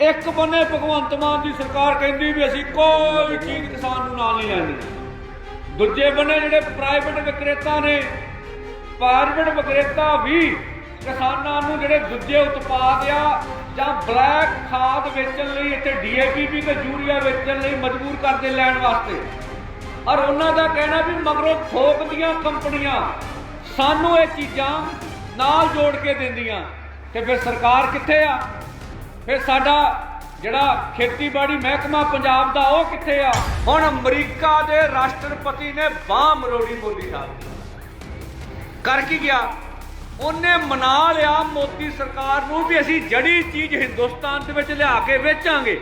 ਇੱਕ ਬੰਨੇ ਭਗਵੰਤ ਮਾਨ ਦੀ ਸਰਕਾਰ ਕਹਿੰਦੀ ਵੀ ਅਸੀਂ ਕੋਈ ਚੀਜ਼ ਕਿਸਾਨ ਨੂੰ ਨਾਲ ਨਹੀਂ ਲੈਣੀ। ਦੂਜੇ ਬੰਨੇ ਜਿਹੜੇ ਪ੍ਰਾਈਵੇਟ ਵਿਕਰੇਤਾ ਨੇ ਪ੍ਰਾਈਵੇਟ ਵਿਕਰੇਤਾ ਵੀ ਕਿਸਾਨਾਂ ਨੂੰ ਜਿਹੜੇ ਦੂਜੇ ਉਤਪਾਦ ਆ ਜਾਂ ਬਲੈਕ ਖਾਦ ਵੇਚਣ ਲਈ ਇੱਥੇ ਡੀਏਪੀ ਵੀ ਤੇ ਯੂਰੀਆ ਵੇਚਣ ਲਈ ਮਜਬੂਰ ਕਰਦੇ ਲੈਣ ਵਾਸਤੇ। ਔਰ ਉਹਨਾਂ ਦਾ ਕਹਿਣਾ ਵੀ ਮਗਰੋਂ ਥੋਕ ਦੀਆਂ ਕੰਪਨੀਆਂ ਸਾਨੂੰ ਇਹ ਚੀਜ਼ਾਂ ਨਾਲ ਜੋੜ ਕੇ ਦਿੰਦੀਆਂ। ਤੇ ਫਿਰ ਸਰਕਾਰ ਕਿੱਥੇ ਆ? ਫਿਰ ਸਾਡਾ ਜਿਹੜਾ ਖੇਤੀਬਾੜੀ ਮਹਿਕਮਾ ਪੰਜਾਬ ਦਾ, ਉਹ ਕਿੱਥੇ ਆ? ਹੁਣ ਅਮਰੀਕਾ ਦੇ ਰਾਸ਼ਟਰਪਤੀ ਨੇ ਬਾਹ ਮਰੋੜੀ ਮੋਦੀ ਸਾਹਿਬ ਕਰ ਕੀ ਗਿਆ? ਉਹਨੇ ਮਨਾ ਲਿਆ ਮੋਦੀ ਸਰਕਾਰ ਨੂੰ ਵੀ ਅਸੀਂ ਜੜੀ ਚੀਜ਼ ਹਿੰਦੁਸਤਾਨ ਦੇ ਵਿੱਚ ਲਿਆ ਕੇ ਵੇਚਾਂਗੇ।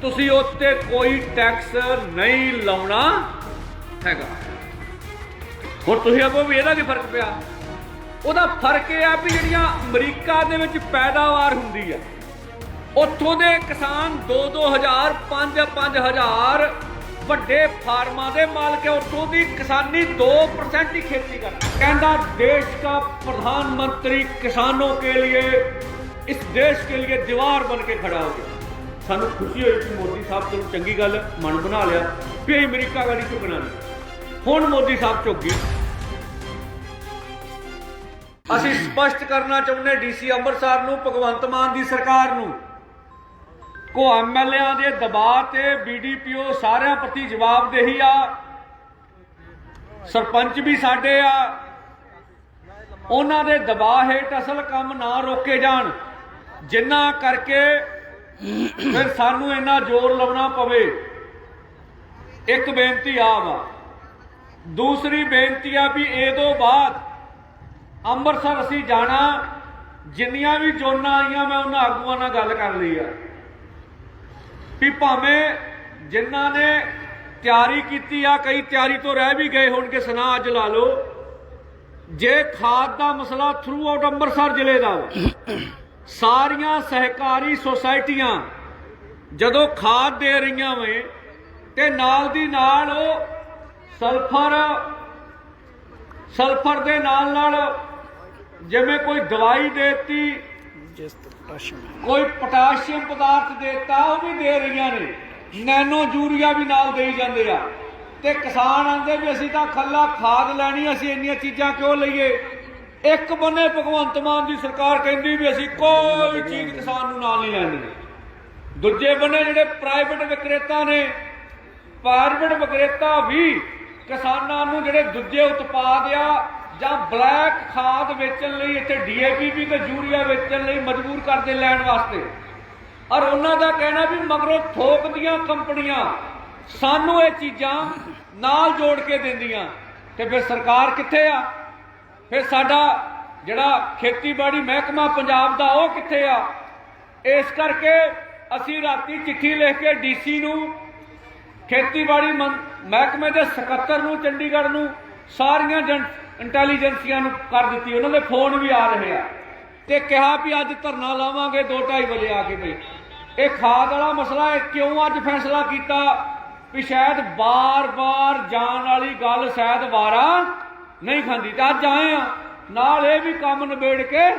ਤੁਸੀਂ ਉੱਤੇ ਕੋਈ ਟੈਕਸ ਨਹੀਂ ਲਾਉਣਾ ਹੈਗਾ। ਹੁਣ ਤੁਸੀਂ ਆਪੋ ਵੀ ਇਹਦਾ ਕੀ ਫ਼ਰਕ ਪਿਆ? ਉਹਦਾ ਫ਼ਰਕ ਇਹ ਆ ਵੀ ਜਿਹੜੀਆਂ ਅਮਰੀਕਾ ਦੇ ਵਿੱਚ ਪੈਦਾਵਾਰ ਹੁੰਦੀ ਆ ਉੱਥੋਂ ਦੇ ਕਿਸਾਨ 2-2000 5-5000 ਵੱਡੇ ਫਾਰਮਾਂ ਦੇ ਮਾਲਕ ਹੈ। ਉੱਥੋਂ ਦੀ ਕਿਸਾਨੀ 2% ਦੀ ਖੇਤੀ ਕਰਦਾ ਕਹਿੰਦਾ ਦੇਸ਼ ਦਾ ਪ੍ਰਧਾਨ ਮੰਤਰੀ ਕਿਸਾਨੋਂ ਕੇ ਲਈ ਇਸ ਦੇਸ਼ ਕੇ ਲਈ ਦੀਵਾਰ ਬਣ ਕੇ ਖੜਾ ਹੋ ਗਿਆ। ਸਾਨੂੰ ਖੁਸ਼ੀ ਹੋਈ ਕਿ ਮੋਦੀ ਸਾਹਿਬ ਤੋਂ ਚੰਗੀ ਗੱਲ ਮਨ ਬਣਾ ਲਿਆ, ਵੀ ਅਮਰੀਕਾ ਵਾਲੀ ਝੁਕਣਾ ਨਹੀਂ। ਹੁਣ ਮੋਦੀ ਸਾਹਿਬ ਚੁੱਕ ਗਏ। ਅਸੀਂ ਸਪਸ਼ਟ ਕਰਨਾ ਚਾਹੁੰਦੇ ਡੀਸੀ ਅੰਮ੍ਰਿਤਸਰ ਨੂੰ, ਭਗਵੰਤ ਮਾਨ ਦੀ ਸਰਕਾਰ ਨੂੰ। ਕੋ ਐਮਐਲਏਆਂ ਦੇ ਦਬਾਅ ਤੇ ਬੀਡੀਪੀਓ ਸਾਰਿਆਂ ਪ੍ਰਤੀ ਜਵਾਬਦੇਹੀ ਆ। ਸਰਪੰਚ ਵੀ ਸਾਡੇ ਆ। ਉਹਨਾਂ ਦੇ ਦਬਾਅ ਹੇਠ ਅਸਲ ਕੰਮ ਨਾ ਰੋਕੇ ਜਾਣ। ਜਿੰਨਾ ਕਰਕੇ ਫਿਰ ਸਾਨੂੰ ਇੰਨਾ ਜ਼ੋਰ ਲਾਉਣਾ ਪਵੇ। ਇੱਕ ਬੇਨਤੀ ਆ। ਵਾ ਦੂਸਰੀ ਬੇਨਤੀ ਆ ਵੀ ਇਹ ਤੋਂ ਬਾਅਦ ਅੰਮ੍ਰਿਤਸਰ ਅਸੀਂ ਜਾਣਾ। ਜਿੰਨੀਆਂ ਵੀ ਜੋਨਾਂ ਆਈਆਂ, ਮੈਂ ਉਹਨਾਂ ਆਗੂਆਂ ਨਾਲ ਗੱਲ ਕਰ ਲਈ ਆ। ਵੀ ਭਾਵੇਂ ਜਿਨ੍ਹਾਂ ਨੇ ਤਿਆਰੀ ਕੀਤੀ ਆ, ਕਈ ਤਿਆਰੀ ਤੋਂ ਰਹਿ ਵੀ ਗਏ ਹੋਣਗੇ, ਸੁਨਾ ਅੱਜ ਲਾ ਲਓ। ਜੇ ਖਾਦ ਦਾ ਮਸਲਾ ਥਰੂ ਆਊਟ ਅੰਮ੍ਰਿਤਸਰ ਜ਼ਿਲ੍ਹੇ ਦਾ ਸਾਰੀਆਂ ਸਹਿਕਾਰੀ ਸੁਸਾਇਟੀਆਂ ਜਦੋਂ ਖਾਦ ਦੇ ਰਹੀਆਂ ਵੇ, ਤੇ ਨਾਲ ਦੀ ਨਾਲ ਉਹ ਸਲਫਰ ਸਲਫਰ ਦੇ ਨਾਲ ਨਾਲ ਜਿਵੇਂ ਕੋਈ ਦਵਾਈ ਦੇਤੀ ਕੋਈ ਪੋਟਾਸ਼ੀਅਮ ਪਦਾਰਥ ਦੇਤਾ ਉਹ ਵੀ ਦੇ ਰਹੀਆਂ ਨੇ, ਨੈਨੋ ਯੂਰੀਆ ਵੀ ਨਾਲ ਦੇਈ ਜਾਂਦੇ ਆ। ਤੇ ਕਿਸਾਨ ਆਂਦੇ ਵੀ ਅਸੀਂ ਤਾਂ ਖੱਲਾ ਖਾਦ ਲੈਣੀ ਅਸੀਂ ਇੰਨੀਆਂ ਚੀਜ਼ਾਂ ਕਿਉਂ ਲਈਏ? ਇੱਕ ਬੰਨੇ ਭਗਵੰਤ ਮਾਨ ਦੀ ਸਰਕਾਰ ਕਹਿੰਦੀ ਵੀ ਅਸੀਂ ਕੋਈ ਚੀਜ਼ ਕਿਸਾਨ ਨੂੰ ਨਾਲ ਨਹੀਂ ਲੈਣੀ। ਦੂਜੇ ਬੰਨੇ ਜਿਹੜੇ ਪ੍ਰਾਈਵੇਟ ਵਿਕਰੇਤਾ ਨੇ ਪ੍ਰਾਈਵੇਟ ਵਿਕਰੇਤਾ ਵੀ ਕਿਸਾਨਾਂ ਨੂੰ ਜਿਹੜੇ ਦੂਜੇ ਉਤਪਾਦ ਆ ਜਾਂ ਬਲੈਕ ਖਾਦ ਵੇਚਣ ਲਈ ਇੱਥੇ ਡੀਏਪੀ ਵੀ ਤੇ ਯੂਰੀਆ ਵੇਚਣ ਲਈ ਮਜਬੂਰ ਕਰਦੇ ਲੈਣ ਵਾਸਤੇ। ਔਰ ਉਹਨਾਂ ਦਾ ਕਹਿਣਾ ਵੀ ਮਗਰੋਂ ਥੋਕ ਦੀਆਂ ਕੰਪਨੀਆਂ ਸਾਨੂੰ ਇਹ ਚੀਜ਼ਾਂ ਨਾਲ ਜੋੜ ਕੇ ਦਿੰਦੀਆਂ। ਤੇ ਫਿਰ ਸਰਕਾਰ ਕਿੱਥੇ ਆ? ਫਿਰ ਸਾਡਾ ਜਿਹੜਾ ਖੇਤੀਬਾੜੀ ਮਹਿਕਮਾ ਪੰਜਾਬ ਦਾ ਉਹ ਕਿੱਥੇ ਆ? ਇਸ ਕਰਕੇ ਅਸੀਂ ਰਾਤੀ ਚਿੱਠੀ ਲਿਖ ਕੇ ਡੀਸੀ ਨੂੰ, ਖੇਤੀਬਾੜੀ ਮੰ- ਮਹਿਕਮੇ ਦੇ ਸਕੱਤਰ ਨੂੰ, ਚੰਡੀਗੜ੍ਹ ਨੂੰ ਸਾਰੀਆਂ ਜਨ- ਇੰਟੈਲੀਜੈਂਸੀਆਂ ਨੂੰ ਕਰ ਦਿੱਤੀ, ਉਹਨਾਂ ਦੇ ਫੋਨ ਵੀ ਆ ਰਹੇ ਆ। ਤੇ ਕਿਹਾ ਵੀ ਅੱਜ ਧਰਨਾ ਲਾਵਾਂਗੇ 2:30 ਵਜੇ ਆ ਕੇ ਬਈ। ਇਹ ਖਾਦ ਵਾਲਾ ਮਸਲਾ ਹੈ, ਕਿਉਂ ਅੱਜ ਫੈਸਲਾ ਕੀਤਾ? ਵੀ ਸ਼ਾਇਦ ਬਾਰ-ਬਾਰ ਜਾਣ ਵਾਲੀ ਗੱਲ ਸ਼ਾਇਦ ਵਾਰਾ ਨਹੀਂ ਖਾਂਦੀ। ਤੇ ਅੱਜ ਆਏ ਆ, ਨਾਲ ਇਹ ਵੀ ਕੰਮ ਨਿਬੇੜ ਕੇ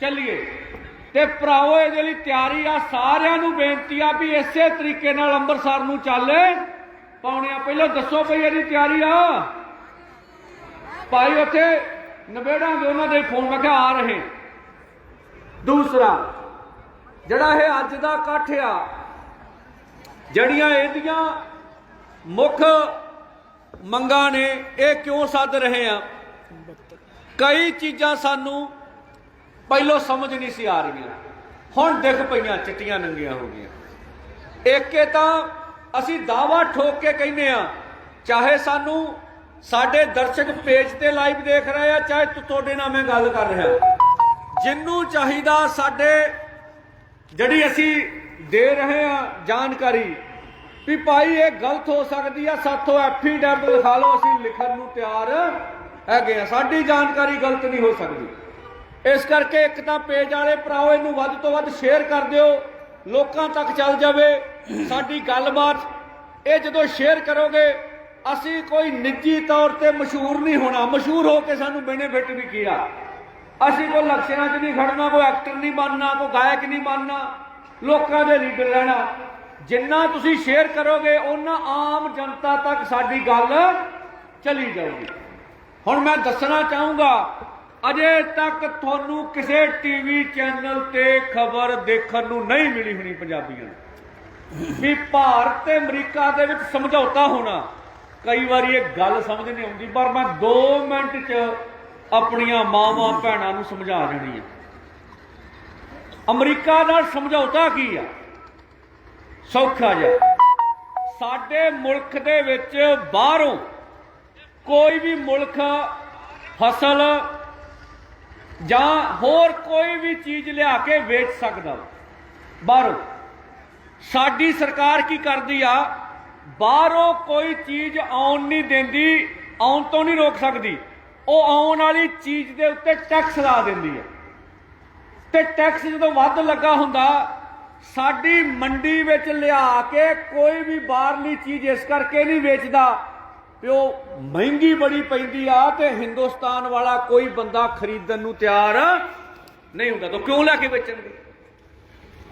ਚੱਲੀਏ। ਤੇ ਭਰਾਓ ਇਹਦੇ ਲਈ ਤਿਆਰੀ ਆ, ਸਾਰਿਆਂ ਨੂੰ ਬੇਨਤੀ ਆ ਵੀ ਇਸੇ ਤਰੀਕੇ ਨਾਲ ਅੰਮ੍ਰਿਤਸਰ ਨੂੰ ਚੱਲੇ। ਪਾਉਣੇ ਆ ਪਹਿਲਾਂ ਦੱਸੋ ਭਈ ਇਹਦੀ ਤਿਆਰੀ ਆ। ਭਾਈ ਉੱਥੇ ਨਵੇੜਾਂਗੇ ਉਹਨਾਂ ਦੇ ਫੋਨ ਮੈਂ ਕਿਹਾ ਆ ਰਹੇ। ਦੂਸਰਾ, ਜਿਹੜਾ ਇਹ ਅੱਜ ਦਾ ਇਕੱਠ ਆ, ਜਿਹੜੀਆਂ ਇਹਦੀਆਂ ਮੁੱਖ ਮੰਗਾਂ ਨੇ, ਇਹ ਕਿਉਂ ਸੱਦ ਰਹੇ ਆ? ਕਈ ਚੀਜ਼ਾਂ ਸਾਨੂੰ ਪਹਿਲੋਂ ਸਮਝ ਨਹੀਂ ਸੀ ਆ ਰਹੀਆਂ। ਹੁਣ ਦਿਖ ਪਈਆਂ, ਚਿੱਟੀਆਂ ਨੰਗੀਆਂ ਹੋ ਗਈਆਂ। ਏਕੇ ਤਾਂ ਅਸੀਂ ਦਾਵਾ ਠੋਕ ਕੇ ਕਹਿੰਦੇ ਆ, ਚਾਹੇ ਸਾਨੂੰ ਸਾਡੇ ਦਰਸ਼ਕ ਪੇਜ ਤੇ ਲਾਈਵ ਦੇਖ ਰਹੇ ਆ, ਚਾਹੇ ਤੁਹਾਡੇ ਨਾਲ ਮੈਂ ਗੱਲ ਕਰ ਰਿਹਾ। ਜਿੰਨੂੰ ਚਾਹੀਦਾ ਸਾਡੇ, ਜਿਹੜੀ ਅਸੀਂ ਦੇ ਰਹੇ ਆ ਜਾਣਕਾਰੀ, ਵੀ ਭਾਈ ਇਹ ਗਲਤ ਹੋ ਸਕਦੀ ਆ, ਸਾਥੋਂ ਐਫੀਡੈਵਿਟ ਲਿਖਾ ਲਓ, ਅਸੀਂ ਲਿਖਣ ਨੂੰ ਤਿਆਰ ਹੈਗੇ ਆ। ਸਾਡੀ ਜਾਣਕਾਰੀ ਗਲਤ ਨਹੀਂ ਹੋ ਸਕਦੀ। ਇਸ ਕਰਕੇ ਇੱਕ ਤਾਂ ਪੇਜ ਵਾਲੇ ਭਰਾਓ, ਇਹਨੂੰ ਵੱਧ ਤੋਂ ਵੱਧ ਸ਼ੇਅਰ ਕਰ ਦਿਓ, ਲੋਕਾਂ ਤੱਕ ਚੱਲ ਜਾਵੇ। ਸਾਡੀ ਗੱਲਬਾਤ ਇਹ ਜਦੋਂ ਸ਼ੇਅਰ ਕਰੋਗੇ ਅਸੀਂ ਕੋਈ ਨਿੱਜੀ ਤੌਰ ਤੇ ਮਸ਼ਹੂਰ ਨਹੀਂ ਹੋਣਾ। ਮਸ਼ਹੂਰ ਹੋ ਕੇ ਸਾਨੂੰ ਬੈਨੀਫਿਟ ਵੀ ਕੀਆ ਅਸੀਂ ਕੋਈ ਲਕਸ਼ਣਾਂ 'ਚ ਨਹੀਂ ਖੜਨਾ, ਕੋਈ ਐਕਟਰ ਨਹੀਂ ਬਣਨਾ, ਕੋਈ ਗਾਇਕ ਨਹੀਂ ਬਣਨਾ, ਲੋਕਾਂ ਦੇ ਲੀਡਰ ਰਹਿਣਾ ਜਿੰਨਾ ਤੁਸੀਂ ਸ਼ੇਅਰ ਕਰੋਗੇ ਉਹਨਾਂ ਆਮ ਜਨਤਾ ਤੱਕ ਸਾਡੀ ਗੱਲ ਚਲੀ ਜਾਊਗੀ। ਹੁਣ ਮੈਂ ਦੱਸਣਾ ਚਾਹੂੰਗਾ, ਅਜੇ ਤੱਕ ਤੁਹਾਨੂੰ ਕਿਸੇ ਟੀਵੀ ਚੈਨਲ ਤੇ ਖਬਰ ਦੇਖਣ ਨੂੰ ਨਹੀਂ ਮਿਲੀ ਹੋਣੀ ਪੰਜਾਬੀਆਂ ਨੂੰ। ਵੀ ਭਾਰਤ ਤੇ ਅਮਰੀਕਾ ਦੇ ਵਿੱਚ ਸਮਝੌਤਾ ਹੋਣਾ। ਕਈ ਵਾਰੀ ਇਹ ਗੱਲ ਸਮਝ ਨਹੀਂ ਆਉਂਦੀ, ਪਰ ਮੈਂ 2 ਮਿੰਟ 'ਚ ਆਪਣੀਆਂ ਮਾਵਾਂ ਭੈਣਾਂ ਨੂੰ ਸਮਝਾ ਦੇਣੀ ਆ। ਅਮਰੀਕਾ ਨਾਲ ਸਮਝੌਤਾ ਕੀ ਆ? ਸੌਖਾ ਜਿਹਾ। ਸਾਡੇ ਮੁਲਕ ਦੇ ਵਿੱਚ ਬਾਹਰੋਂ ਕੋਈ ਵੀ ਮੁਲਕ, ਫਸਲ ਜਾਂ ਹੋਰ ਕੋਈ ਵੀ ਚੀਜ਼ ਲਿਆ ਕੇ ਵੇਚ ਸਕਦਾ ਵਾ। ਬਾਹਰੋਂ। ਸਾਡੀ ਸਰਕਾਰ ਕੀ ਕਰਦੀ ਆ? ਬਾਹਰੋਂ ਕੋਈ ਚੀਜ਼ ਆਉਣ ਨਹੀਂ ਦਿੰਦੀ, ਆਉਣ ਤੋਂ ਨਹੀਂ ਰੋਕ ਸਕਦੀ। ਉਹ ਆਉਣ ਵਾਲੀ ਚੀਜ਼ ਦੇ ਉੱਤੇ ਟੈਕਸ ਲਾ ਦਿੰਦੀ ਹੈ। ਤੇ ਟੈਕਸ ਜਦੋਂ ਵੱਧ ਲੱਗਾ ਹੁੰਦਾ, ਸਾਡੀ ਮੰਡੀ ਵਿੱਚ ਲਿਆ ਕੇ ਕੋਈ ਵੀ ਬਾਹਰਲੀ ਚੀਜ਼ ਇਸ ਕਰਕੇ ਨਹੀਂ ਵੇਚਦਾ ਵੀ ਉਹ ਮਹਿੰਗੀ ਬੜੀ ਪੈਂਦੀ ਆ ਤੇ ਹਿੰਦੁਸਤਾਨ ਵਾਲਾ ਕੋਈ ਬੰਦਾ ਖਰੀਦਣ ਨੂੰ ਤਿਆਰ ਨਹੀਂ ਹੁੰਦਾ ਤਾਂ ਕਿਉਂ ਲੈ ਕੇ ਵੇਚਣਗੇ?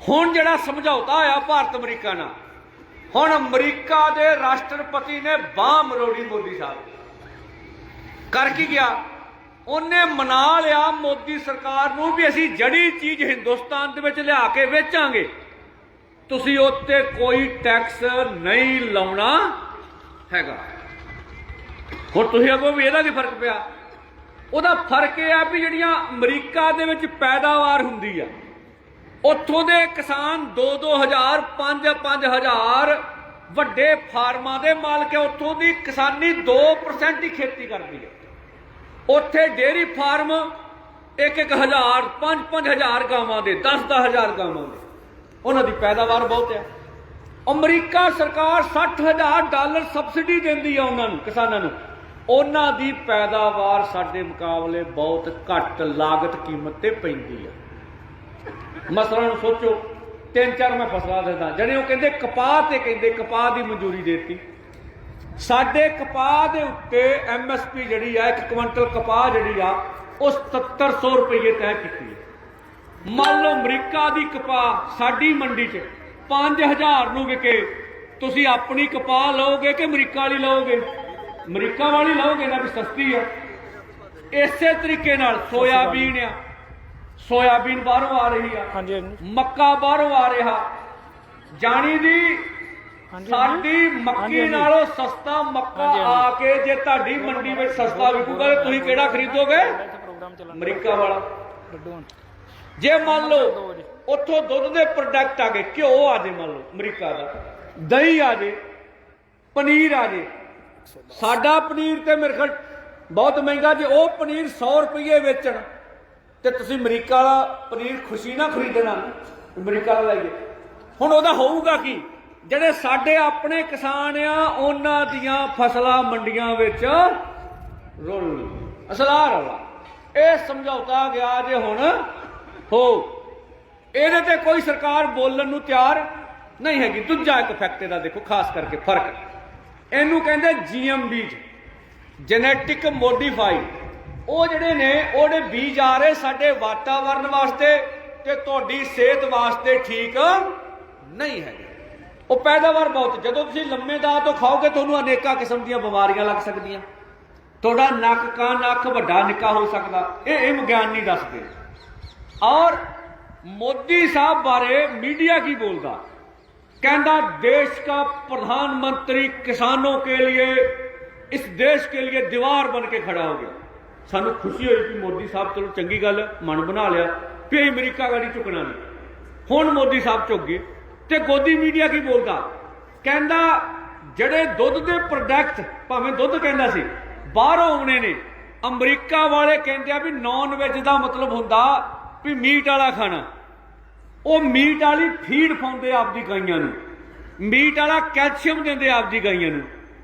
ਹੁਣ ਜਿਹੜਾ ਸਮਝੌਤਾ ਹੋਇਆ ਭਾਰਤ ਅਮਰੀਕਾ ਨਾਲ ਹੁਣ ਅਮਰੀਕਾ ਦੇ ਰਾਸ਼ਟਰਪਤੀ ਨੇ ਬਾਹ ਮਰੋੜੀ ਮੋਦੀ ਸਾਹਿਬ। ਕਰ ਕੀ ਗਿਆ? ਉਹਨੇ ਮਨਾ ਲਿਆ ਮੋਦੀ ਸਰਕਾਰ ਨੂੰ ਵੀ ਅਸੀਂ ਜੜੀ ਚੀਜ਼ ਹਿੰਦੁਸਤਾਨ ਦੇ ਵਿੱਚ ਲਿਆ ਕੇ ਵੇਚਾਂਗੇ। ਤੁਸੀਂ ਉੱਤੇ ਕੋਈ ਟੈਕਸ ਨਹੀਂ ਲਾਉਣਾ ਹੈਗਾ। ਹੁਣ ਤੁਸੀਂ ਅੱਗੋਂ ਵੀ ਇਹਦਾ ਕੀ ਫ਼ਰਕ ਪਿਆ? ਉਹਦਾ ਫ਼ਰਕ ਇਹ ਆ ਵੀ ਜਿਹੜੀਆਂ ਅਮਰੀਕਾ ਦੇ ਵਿੱਚ ਪੈਦਾਵਾਰ ਹੁੰਦੀ ਆ ਉੱਥੋਂ ਦੇ ਕਿਸਾਨ 2-2000 5-5000 ਵੱਡੇ ਫਾਰਮਾਂ ਦੇ ਮਾਲਕ ਹੈ। ਉੱਥੋਂ ਦੀ ਕਿਸਾਨੀ 2% ਹੀ ਖੇਤੀ ਕਰਦੀ ਹੈ। ਉੱਥੇ ਡੇਰੀ ਫਾਰਮ 1-1000 5-5000 ਗਾਵਾਂ ਦੇ 10-10000 ਗਾਵਾਂ ਦੇ। ਉਹਨਾਂ ਦੀ ਪੈਦਾਵਾਰ ਬਹੁਤ ਹੈ। ਅਮਰੀਕਾ ਸਰਕਾਰ 60000 ਡਾਲਰ ਸਬਸਿਡੀ ਦਿੰਦੀ ਹੈ ਉਹਨਾਂ ਨੂੰ, ਕਿਸਾਨਾਂ ਨੂੰ। ਉਹਨਾਂ ਦੀ ਪੈਦਾਵਾਰ ਸਾਡੇ ਮੁਕਾਬਲੇ ਬਹੁਤ ਘੱਟ ਲਾਗਤ ਕੀਮਤ ਤੇ ਪੈਂਦੀ ਹੈ ਮਸਲਾ ਨੂੰ ਸੋਚੋ। ਤਿੰਨ ਚਾਰ ਮੈਂ ਫਸਲਾ ਦਿੰਦਾ। ਜਿਹੜੇ ਉਹ ਕਹਿੰਦੇ ਕਪਾਹ ਤੇ ਕਹਿੰਦੇ ਕਪਾਹ ਦੀ ਮਨਜ਼ੂਰੀ ਦੇਤੀ। ਸਾਡੇ ਕਪਾਹ ਦੇ ਉੱਤੇ ਐਮਐਸਪੀ ਜਿਹੜੀ ਆ ਇੱਕ ਕੁਇੰਟਲ ਕਪਾਹ ਜਿਹੜੀ ਆ ਉਹ 7700 ਰੁਪਏ ਤੈਅ ਕੀਤੀ ਹੈ। ਮੰਨ ਲਓ ਅਮਰੀਕਾ ਦੀ ਕਪਾਹ ਸਾਡੀ ਮੰਡੀ 'ਚ 5000 ਨੂੰ ਵਿਕੇ। ਤੁਸੀਂ ਆਪਣੀ ਕਪਾਹ ਲਓਗੇ ਕਿ ਅਮਰੀਕਾ ਵਾਲੀ ਲਓਗੇ? ਅਮਰੀਕਾ ਵਾਲੀ ਲਓਗੇ ਨਾ ਵੀ ਸਸਤੀ ਆ। ਇਸੇ ਤਰੀਕੇ ਨਾਲ ਸੋਇਆਬੀਨ ਆ। ਸੋਇਆਬੀਨ ਬਾਹਰੋਂ ਆ ਰਹੀ ਆ। ਹਾਂਜੀ ਹਾਂਜੀ। ਮੱਕਾ ਬਾਹਰੋਂ ਆ ਰਿਹਾ। ਜਾਣੀ ਦੀ ਸਾਡੀ ਮੱਕੀ। ਨਾਲੋਂ ਸਸਤਾ ਮੱਕਾ। ਆ ਕੇ ਜੇ ਤੁਹਾਡੀ ਮੰਡੀ ਵਿੱਚ ਸਸਤਾ ਵਿਕੂਗਾ ਤੇ ਤੁਸੀਂ ਕਿਹੜਾ ਖਰੀਦੋਗੇ? ਅਮਰੀਕਾ ਵਾਲਾ। ਜੇ ਮੰਨ ਲਓ ਉੱਥੋਂ ਦੁੱਧ ਦੇ ਪ੍ਰੋਡਕਟ ਆ ਗਏ ਘਿਓ ਆ ਜੇ ਮੰਨ ਲਓ ਅਮਰੀਕਾ ਦਾ। ਦਹੀਂ ਆ ਜੇ ਪਨੀਰ ਆ ਜੇ। ਸਾਡਾ ਪਨੀਰ ਤੇ ਮੇਰੇ ਖਿਆਲ ਬਹੁਤ ਮਹਿੰਗਾ ਜੇ ਉਹ ਪਨੀਰ 100 ਰੁਪਏ ਵੇਚਣ। ਤੇ ਤੁਸੀਂ ਅਮਰੀਕਾ ਵਾਲਾ ਪਨੀਰ ਖੁਸ਼ੀ ਨਾਲ ਖਰੀਦਣਾ, ਅਮਰੀਕਾ ਵਾਲਾ ਲਾਈਏ ਹੁਣ ਉਹਦਾ ਹੋਊਗਾ ਕੀ? ਜਿਹੜੇ ਸਾਡੇ ਆਪਣੇ ਕਿਸਾਨ ਆ, ਉਹਨਾਂ ਦੀਆਂ ਫਸਲਾਂ ਮੰਡੀਆਂ ਵਿੱਚ ਰੋਲ ਅਸਲਾਰ ਵਾਲਾ ਇਹ ਸਮਝੌਤਾ ਗਿਆ ਜੇ ਹੁਣ, ਹੋ, ਇਹਦੇ ਤੇ ਕੋਈ ਸਰਕਾਰ ਬੋਲਣ ਨੂੰ ਤਿਆਰ ਨਹੀਂ ਹੈਗੀ। ਦੂਜਾ ਇੱਕ ਫੈਕਟ ਦਾ ਦੇਖੋ, ਖਾਸ ਕਰਕੇ ਫ਼ਰਕ। ਇਹਨੂੰ ਕਹਿੰਦੇ ਜੀਐਮ ਬੀਜ ਜੈਨੇਟਿਕ ਮੋਡੀਫਾਈ ਉਹ ਜਿਹੜੇ ਨੇ ਉਹਦੇ ਬੀਜ ਆ ਰਹੇ ਸਾਡੇ ਵਾਤਾਵਰਣ ਵਾਸਤੇ ਤੇ ਤੁਹਾਡੀ ਸਿਹਤ ਵਾਸਤੇ ਠੀਕ ਨਹੀਂ ਹੈ ਉਹ ਪੈਦਾਵਾਰ ਬਹੁਤ, ਜਦੋਂ ਤੁਸੀਂ ਲੰਮੇ ਦਾ ਤੋਂ ਖਾਓਗੇ ਤੁਹਾਨੂੰ ਅਨੇਕਾਂ ਕਿਸਮ ਦੀਆਂ ਬਿਮਾਰੀਆਂ ਲੱਗ ਸਕਦੀਆਂ। ਤੁਹਾਡਾ ਨੱਕ ਕੰਨ ਨੱਕ ਵੱਡਾ, ਨਿੱਕਾ ਹੋ ਸਕਦਾ। ਇਹ ਇਹ ਵਿਗਿਆਨ ਨਹੀਂ ਦੱਸਦੇ। ਔਰ ਮੋਦੀ ਸਾਹਿਬ ਬਾਰੇ ਮੀਡੀਆ ਕੀ ਬੋਲਦਾ? ਕਹਿੰਦਾ, ਦੇਸ਼ ਦਾ ਪ੍ਰਧਾਨ ਮੰਤਰੀ ਕਿਸਾਨੋਂ ਕੇ ਲਈ ਇਸ ਦੇਸ਼ ਕੇ ਲਈ ਦੀਵਾਰ ਬਣ ਕੇ ਖੜਾ ਹੋ ਗਿਆ। ਸਾਨੂੰ ਖੁਸ਼ੀ ਹੋਈ ਕਿ ਮੋਦੀ ਸਾਹਿਬ ਚਲੋ ਚੰਗੀ ਗੱਲ ਮਨ ਬਣਾ ਲਿਆ। ਵੀ ਅਸੀਂ ਅਮਰੀਕਾ ਗਾੜੀ ਝੁਕਣਾ ਨਹੀਂ ਹੁਣ ਮੋਦੀ ਸਾਹਿਬ ਝੁਕ ਗਏ। ਤੇ ਗੋਦੀ ਮੀਡੀਆ ਕੀ ਬੋਲਦਾ? ਕਹਿੰਦਾ, ਜਿਹੜੇ ਦੁੱਧ ਦੇ ਪ੍ਰੋਡਕਟ ਭਾਵੇਂ ਦੁੱਧ ਕਹਿੰਦਾ ਸੀ, ਬਾਹਰੋਂ ਆਉਣੇ ਨੇ, ਅਮਰੀਕਾ ਵਾਲੇ ਕਹਿੰਦੇ ਆ ਵੀ ਨਾਨ ਵੈਜ ਦਾ ਮਤਲਬ ਹੁੰਦਾ ਵੀ ਮੀਟ ਵਾਲਾ ਖਾਣਾ। ਉਹ ਮੀਟ ਵਾਲੀ ਫੀਡ ਪਾਉਂਦੇ ਆਪਦੀ ਗਾਈਆਂ ਨੂੰ। ਮੀਟ ਵਾਲਾ ਕੈਲਸ਼ੀਅਮ ਦਿੰਦੇ ਆਪਦੀ ਗਾਈਆਂ ਨੂੰ।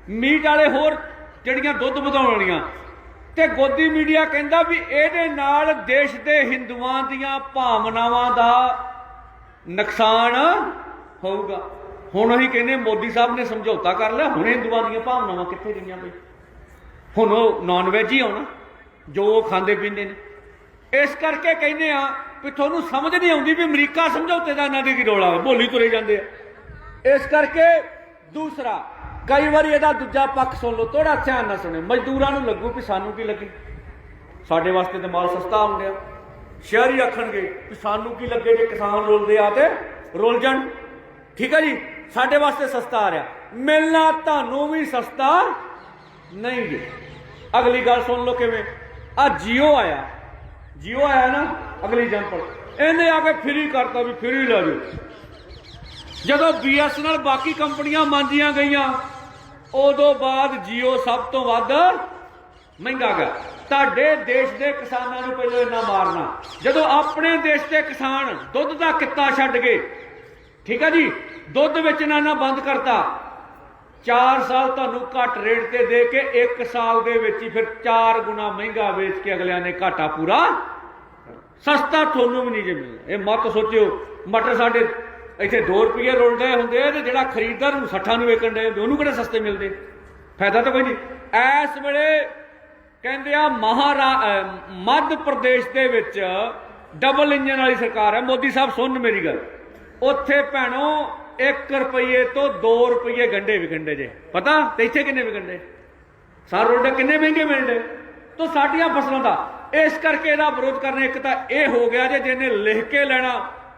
ਮੀਟ ਵਾਲੇ ਹੋਰ ਜਿਹੜੀਆਂ ਦੁੱਧ ਵਧਾਉਣ ਵਾਲੀਆਂ ਤੇ ਗੋਦੀ ਮੀਡੀਆ ਕਹਿੰਦਾ ਵੀ ਇਹਦੇ ਨਾਲ ਦੇਸ਼ ਦੇ ਹਿੰਦੂਆਂ ਦੀਆਂ ਭਾਵਨਾਵਾਂ ਦਾ ਨੁਕਸਾਨ ਹੋਊਗਾ। ਹੁਣ ਅਸੀਂ ਕਹਿੰਦੇ ਮੋਦੀ ਸਾਹਿਬ ਨੇ ਸਮਝੌਤਾ ਕਰ ਲਿਆ, ਹੁਣ ਹਿੰਦੂਆਂ ਦੀਆਂ ਭਾਵਨਾਵਾਂ ਕਿੱਥੇ ਗਈਆਂ ਬਈ? ਹੁਣ ਉਹ ਨਾਨ ਵੈਜ ਹੀ ਆਉਣਾ, ਜੋ ਉਹ ਖਾਂਦੇ ਪੀਂਦੇ ਨੇ। ਇਸ ਕਰਕੇ ਕਹਿੰਦੇ ਆ ਵੀ ਤੁਹਾਨੂੰ ਸਮਝ ਨਹੀਂ ਆਉਂਦੀ ਵੀ ਅਮਰੀਕਾ ਸਮਝੌਤੇ ਦਾ ਇਹਨਾਂ ਦੀ ਕੀ ਰੋਲਾ ਬੋਲੀ ਤੁਰੇ ਜਾਂਦੇ ਆ। ਇਸ ਕਰਕੇ ਦੂਸਰਾ ਕਈ ਵਾਰੀ ਇਹਦਾ ਦੂਜਾ ਪੱਖ ਸੁਣ ਲਓ ਥੋੜਾ ਧਿਆਨ ਨਾਲ ਸੁਣਿਓ। ਮਜ਼ਦੂਰਾਂ ਨੂੰ ਲੱਗੂ ਵੀ ਸਾਨੂੰ ਕੀ ਲੱਗੇ? ਸਾਡੇ ਵਾਸਤੇ ਤੇ ਮਾਲ ਸਸਤਾ ਹੁੰਦਿਆ ਸ਼ਹਿਰੀ ਆਖਣਗੇ ਵੀ ਸਾਨੂੰ ਕੀ ਲੱਗੇ ਜੇ ਕਿਸਾਨ ਰੋਲਦੇ ਆ ਤੇ ਰੋਲ ਜਾਣ। ਠੀਕ ਹੈ ਜੀ? ਸਾਡੇ ਵਾਸਤੇ ਸਸਤਾ ਆ ਰਿਹਾ। ਮਿਲਣਾ ਤੁਹਾਨੂੰ ਵੀ ਸਸਤਾ ਨਹੀਂ ਜੀ। ਅਗਲੀ ਗੱਲ ਸੁਣ ਲਓ ਕਿਵੇਂ? ਆ ਜੀਓ ਆਇਆ। ਜੀਓ ਆਇਆ ਨਾ ਅਗਲੀ ਜੰਪਲ। ਇਹਨੇ ਆ ਕੇ ਫ੍ਰੀ ਕਰਤਾ ਵੀ ਫ੍ਰੀ ਲੈ ਜਾਓ ਜਦੋਂ ਬੀਐਸਐਨਐਲ ਬਾਕੀ ਕੰਪਨੀਆਂ ਮੰਨਦੀਆਂ ਗਈਆਂ, ਉਦੋਂ ਬਾਅਦ ਜੀਓ ਸਭ ਤੋਂ ਵੱਧ ਮਹਿੰਗਾ ਗਿਆ। ਤੁਹਾਡੇ ਦੇਸ਼ ਦੇ ਕਿਸਾਨਾਂ ਨੂੰ ਪਹਿਲਾਂ ਇੰਨਾ ਮਾਰਨਾ। ਜਦੋਂ ਆਪਣੇ ਦੇਸ਼ ਦੇ ਕਿਸਾਨ ਦੁੱਧ ਦਾ ਕਿੱਤਾ ਛੱਡ ਗਏ, ਠੀਕ ਹੈ ਜੀ, ਦੁੱਧ ਵੇਚਣਾ ਨਾ ਬੰਦ ਕਰਤਾ। 4 ਸਾਲ ਤੁਹਾਨੂੰ ਘੱਟ ਰੇਟ ਤੇ ਦੇ ਕੇ 1 ਸਾਲ ਦੇ ਵਿੱਚ ਹੀ ਫਿਰ 4 ਗੁਣਾ ਮਹਿੰਗਾ ਵੇਚ ਕੇ ਅਗਲਿਆਂ ਨੇ ਘਾਟਾ ਪੂਰਾ ਸਸਤਾ ਤੁਹਾਨੂੰ ਵੀ ਨਹੀਂ ਜੇ ਮਿਲਣਾ ਇਹ ਮਤ ਸੋਚਿਓ, ਮਟਰ ਸਾਡੇ ਇੱਥੇ 2 ਰੁਪਏ ਰੁਲਦੇ ਹੁੰਦੇ ਆ ਤੇ ਜਿਹੜਾ ਖਰੀਦਦਾਰ ਨੂੰ 60 ਨੂੰ ਵੇਚਣ ਦੇ ਉਹਨੂੰ ਕਿਹੜੇ ਸਸਤੇ ਮਿਲਦੇ? ਫਾਇਦਾ ਤਾਂ ਕੋਈ ਨਹੀਂ। ਐਸ ਵੇਲੇ ਕਹਿੰਦੇ ਆ ਮਹਾਰਾ ਮੱਧ ਪ੍ਰਦੇਸ਼ ਦੇ ਵਿੱਚ ਡਬਲ ਇੰਜਨ ਵਾਲੀ ਸਰਕਾਰ ਹੈ। ਮੋਦੀ ਸਾਹਿਬ, ਸੁਣ ਮੇਰੀ ਗੱਲ। ਉੱਥੇ ਭੈਣੋ 1 ਰੁਪਏ ਤੋਂ 2 ਰੁਪਏ ਗੰਡੇ ਵਿਕਣਦੇ ਜੇ। ਪਤਾ? ਤੇ ਇੱਥੇ ਕਿੰਨੇ ਵਿਕਣਦੇ? ਸਾਰ ਰੋਡੇ ਕਿੰਨੇ ਮਹਿੰਗੇ ਮਿਲਦੇ ਤੋਂ ਸਾਡੀਆਂ ਫਸਲਾਂ ਦਾ। ਇਸ ਕਰਕੇ ਇਹਦਾ ਵਿਰੋਧ ਕਰਨਾ, ਇੱਕ ਤਾਂ ਇਹ ਹੋ ਗਿਆ ਜੇ ਜਿਹਨੇ ਲਿਖ ਕੇ ਲੈਣਾ,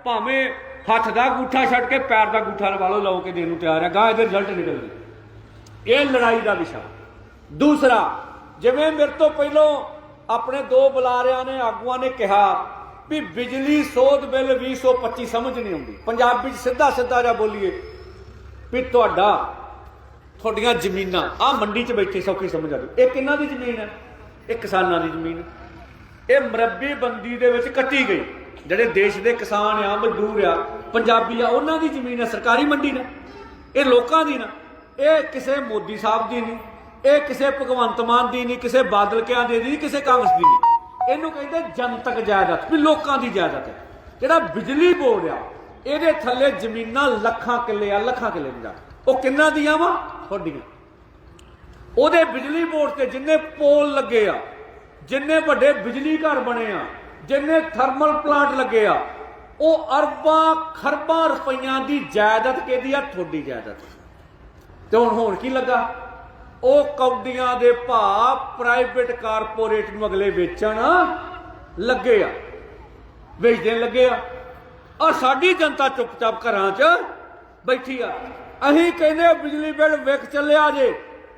ਭਾਵੇਂ ਹੱਥ ਦਾ ਗੂਠਾ ਛੱਡ ਕੇ ਪੈਰ ਦਾ ਗੂਠਾ ਲਵਾ ਲਓ, ਲਾਓ ਕੇ ਦੇਣ ਨੂੰ ਤਿਆਰ ਹੈ। ਗਾਂ ਇਹਦੇ ਰਿਜ਼ਲਟ ਨਿਕਲਦੇ ਇਹ ਲੜਾਈ ਦਾ ਵਿਸ਼ਾ। ਦੂਸਰਾ, ਜਿਵੇਂ ਮੇਰੇ ਤੋਂ ਪਹਿਲਾਂ ਆਪਣੇ ਦੋ ਬੁਲਾਰਿਆਂ ਨੇ, ਆਗੂਆਂ ਨੇ ਕਿਹਾ ਵੀ ਬਿਜਲੀ ਸੋਧ ਬਿੱਲ 2025 ਸਮਝ ਨਹੀਂ ਆਉਂਦੀ। ਪੰਜਾਬੀ ਚ ਸਿੱਧਾ ਸਿੱਧਾ ਜਿਹਾ ਬੋਲੀਏ ਵੀ ਤੁਹਾਡਾ, ਤੁਹਾਡੀਆਂ ਜ਼ਮੀਨਾਂ ਆ ਮੰਡੀ 'ਚ ਬੈਠੇ ਸੌਖੀ ਸਮਝ ਆ ਜਾਊ ਇਹ ਕਿੰਨਾ ਦੀ ਜ਼ਮੀਨ ਹੈ? ਇਹ ਕਿਸਾਨਾਂ ਦੀ ਜ਼ਮੀਨ ਇਹ ਮਰੱਬੀ ਬੰਦੀ ਦੇ ਵਿੱਚ ਕੱਟੀ ਗਈ। ਜਿਹੜੇ ਦੇਸ਼ ਦੇ ਕਿਸਾਨ ਆ, ਮਜ਼ਦੂਰ ਆ, ਪੰਜਾਬੀ ਆ, ਉਹਨਾਂ ਦੀ ਜ਼ਮੀਨ ਹੈ ਸਰਕਾਰੀ ਮੰਡੀ ਨੇ। ਇਹ ਲੋਕਾਂ ਦੀ ਨਾ। ਇਹ ਕਿਸੇ ਮੋਦੀ ਸਾਹਿਬ ਦੀ ਨਹੀਂ, ਇਹ ਕਿਸੇ ਭਗਵੰਤ ਮਾਨ ਦੀ ਨਹੀਂ, ਕਿਸੇ ਬਾਦਲ ਕਿਆਂ ਦੀ ਨਹੀਂ, ਕਿਸੇ ਕਾਂਗਰਸ ਦੀ ਨਹੀਂ। ਇਹਨੂੰ ਕਹਿੰਦੇ ਜਨਤਕ ਜਾਇਦਾਦ, ਵੀ ਲੋਕਾਂ ਦੀ ਜਾਇਦਾਦ ਹੈ। ਜਿਹੜਾ ਬਿਜਲੀ ਬੋਰਡ ਆ, ਇਹਦੇ ਥੱਲੇ ਜ਼ਮੀਨਾਂ ਲੱਖਾਂ ਕਿੱਲੇ ਆ, ਲੱਖਾਂ ਕਿੱਲੇ ਦੀ ਉਹ ਕਿੰਨਾ ਦੀਆਂ ਵਾ? ਤੁਹਾਡੀਆਂ। ਉਹਦੇ ਬਿਜਲੀ ਬੋਰਡ ਤੇ ਜਿੰਨੇ ਪੋਲ ਲੱਗੇ ਆ, ਜਿੰਨੇ ਵੱਡੇ ਬਿਜਲੀ ਘਰ ਬਣੇ ਆ ਜਿੰਨੇ ਥਰਮਲ ਪਲਾਂਟ ਲੱਗੇ ਆ, ਉਹ ਅਰਬਾਂ ਖਰਬਾਂ ਰੁਪਈਆਂ ਦੀ ਜਾਇਦਾਦ ਕਿਹਦੀ ਆ? ਤੁਹਾਡੀ ਜਾਇਦਾਦ। ਤੇ ਹੁਣ ਹੋਣ ਕੀ ਲੱਗਾ? ਉਹ ਕੌਡੀਆਂ ਦੇ ਭਾਅ ਪ੍ਰਾਈਵੇਟ ਕਾਰਪੋਰੇਟ ਨੂੰ ਅਗਲੇ ਵੇਚਣ ਲੱਗੇ ਆ। ਵੇਚਦੇ ਲੱਗੇ ਆ। ਔਰ ਸਾਡੀ ਜਨਤਾ ਚੁੱਪਚਾਪ ਘਰਾਂ 'ਚ ਬੈਠੀ ਆ। ਅਸੀਂ ਕਹਿੰਦੇ ਬਿਜਲੀ ਬਿੱਲ ਵਿਕ ਚੱਲਿਆ ਜੇ,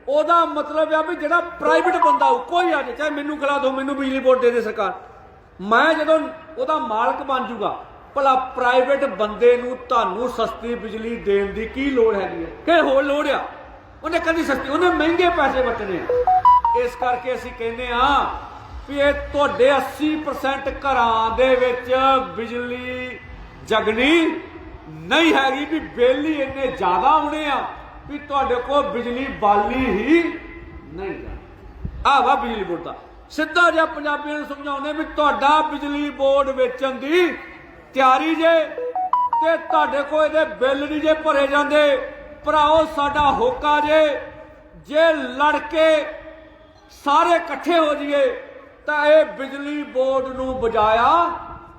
ਉਹਦਾ ਮਤਲਬ ਆ ਵੀ ਜਿਹੜਾ ਪ੍ਰਾਈਵੇਟ ਬੰਦਾ ਹੋ ਕੋਈ ਆ ਜੇ, ਚਾਹੇ ਮੈਨੂੰ ਖਿਲਾ ਦਿਓ, ਮੈਨੂੰ ਬਿਜਲੀ ਬੋਰਡ ਦੇ ਦੇ ਸਰਕਾਰ। ਮੈਂ ਜਦੋਂ ਉਹਦਾ ਮਾਲਕ ਬਣ ਜੂਗਾ, ਭਲਾ ਪ੍ਰਾਈਵੇਟ ਬੰਦੇ ਨੂੰ ਤੁਹਾਨੂੰ ਸਸਤੀ ਬਿਜਲੀ ਦੇਣ ਦੀ ਕੀ ਲੋੜ ਹੈਗੀ ਹੈ? ਕਿ ਹੋਰ ਲੋੜ ਆ? ਉਹਨੇ ਕਦੀ ਸਸਤੀ ਉਹਨੇ ਮਹਿੰਗੇ ਪੈਸੇ ਵਰਤਣੇ ਇਸ ਕਰਕੇ ਅਸੀਂ ਕਹਿੰਦੇ ਆ ਵੀ ਇਹ ਤੁਹਾਡੇ 80% ਘਰਾਂ ਦੇ ਵਿੱਚ ਬਿਜਲੀ ਜਗਣੀ ਨਹੀਂ ਹੈਗੀ ਵੀ ਬਿੱਲ ਹੀ ਇੰਨੇ ਜ਼ਿਆਦਾ ਆਉਣੇ ਆ ਵੀ ਤੁਹਾਡੇ ਕੋਲ ਬਿਜਲੀ ਬਾਲੀ ਹੀ ਨਹੀਂ ਜਾਣੀ ਆ ਵਾ ਬਿਜਲੀ ਬੋਰਡ ਦਾ। ਸਿੱਧਾ ਜਿਹਾ ਪੰਜਾਬੀਆਂ ਨੂੰ ਸਮਝਾਉਂਦੇ ਵੀ ਤੁਹਾਡਾ ਬਿਜਲੀ ਬੋਰਡ ਵੇਚਣ ਦੀ ਤਿਆਰੀ ਜੇ ਤੇ ਤੁਹਾਡੇ ਕੋਲ ਇਹਦੇ ਬਿੱਲ ਨਹੀਂ ਜੇ ਭਰੇ ਜਾਂਦੇ। ਭਰਾਓ, ਸਾਡਾ ਹੋਕਾ ਜੇ ਜੇ ਲੜ ਕੇ ਸਾਰੇ ਇਕੱਠੇ ਹੋ ਜਾਈਏ ਤਾਂ ਇਹ ਬਿਜਲੀ ਬੋਰਡ ਨੂੰ ਬਜਾਇਆ